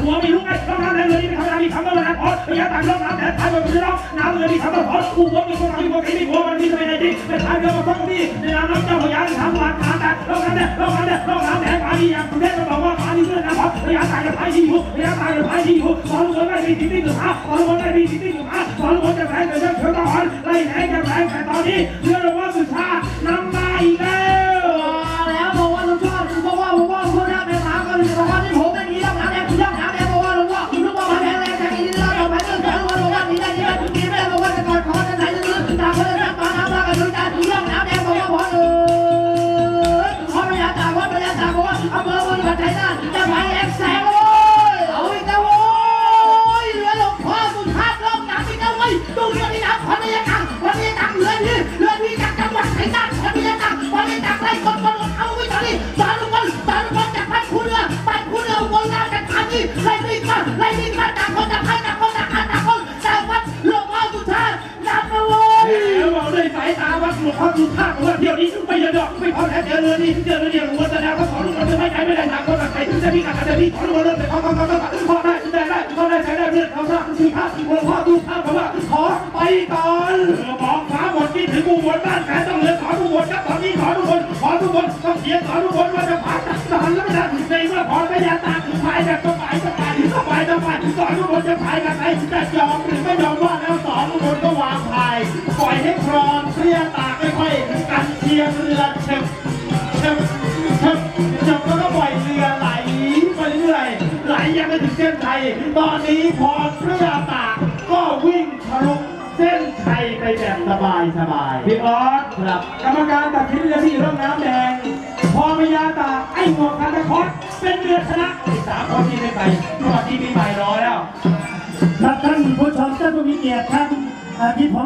หัวม่รู้ไงร่องน้ำแดงเรือนี้เป็นมดามีคำว่าน้ำพอพยาตากร่องน้ำแดงท้ายมันเป็นร่องน้ำเรือมีคำว่าพออุบลมีคนทำมีคนที่มีหัวมันมีทำไมในที่เป็นทายเรือมาท่องที่ในน้ำน้ำเจ้าพยาทำวันกาแต่ร่องน้ำแดงร่องน้ำแดงร่องน้ำแดงมาดีอย่างกรุงเทพมันบอกว่ามาดีเพื่อนนะพอพยาตากจะพายที่อยู่พยาตากจะพายที่อยู่ตอนลูกบอลไม่มีสิทธิ์ที่หนึ่งหาตอนลูกบอลไม่มีสิทธิ์ที่หนึ่งหาตอนลูกบอลจะแพ้แต่เชือกเชื่อกตะวันไล่แพ้จะแพ้แต่ตอนนี้เรื่อว่ อกว่าอำเภอเมืองปัตตานีจะไปแอกแสงเลยเอาอีกแล้วโว้ยเหลือหลวงพ่อสุชาติร่องน้ำอีกแล้วเว้ยดูเรือนี่นะพันยตังพันยตังเรือนี่เรือนี่จากจังหวัดไหนนะพันยตังพันยตังไล่คนคนเอาไว้ตอนนี้สารลุงบอลสารลุงบอลจากพันคุณเรือพันคุณเรืออุบลราชธานีไล่วิ่งมาไล่วิ่งมาต่างคนต่างให้ต่างคนต่างห้ต่างคนต่วัดหลวงพ่อสุชาตินับมาเว้ยเดี๋ยวบอกด้วยสายตาวัดหลวงพ่อสุภาพว่าเที่ยวนี้ไม่ยอดอกไม่พอแค่เจอเรือนี้เจอเรือนี้หัวแสด ไม่ใช้ไม่ได้ทางคนต่างใครจะมีการจะมีขอลูกเราเริ่มแต่ขอขอขอขอขอได้ได้ได้ขอได้ใช้ได้เรื่องเขาสร้างสุภาพหลวงพ่อสุภาพบอกว่าขอไปก่อนเรือมองฟ้าหมดคิดถึงอุบลบ้านแสนต้องเรือขอทุกคนครับตอนนี้ขอทุกคนขอทุกคนต้องเสียขอทุกคนว่าจะผ่านทหารแล้วนะในเมื่อพอไม่ยาตาพายแบบต้องไปต้องไปต้องไปต้องไปสอนทุกคนจะพายกันไหนจะยอมหรือไม่ยอมว่าแล้วสอนทุกคนก็วางพายปล่อยให้ครองเคลียตาค่อยๆกันเชียงเรือเชิบ ไม่ถึงเส้นชัยตอนนี้พอเคลียตาก็วิ่งทะลุเส้นชัยไปแบบสบายสบายพี่ออสครับกรรมการตัดสินเรือที่ร่องน้ำแดง พอพยาตาไอ้หมวกคันตะคอสเป็นเรือชนะอีกสามคนที่ไม่ไปสวัสดีปีใหม่รอแล้วครับท่านผู้ชมท่านผู้มีเกียรติครับอ่าที่ผม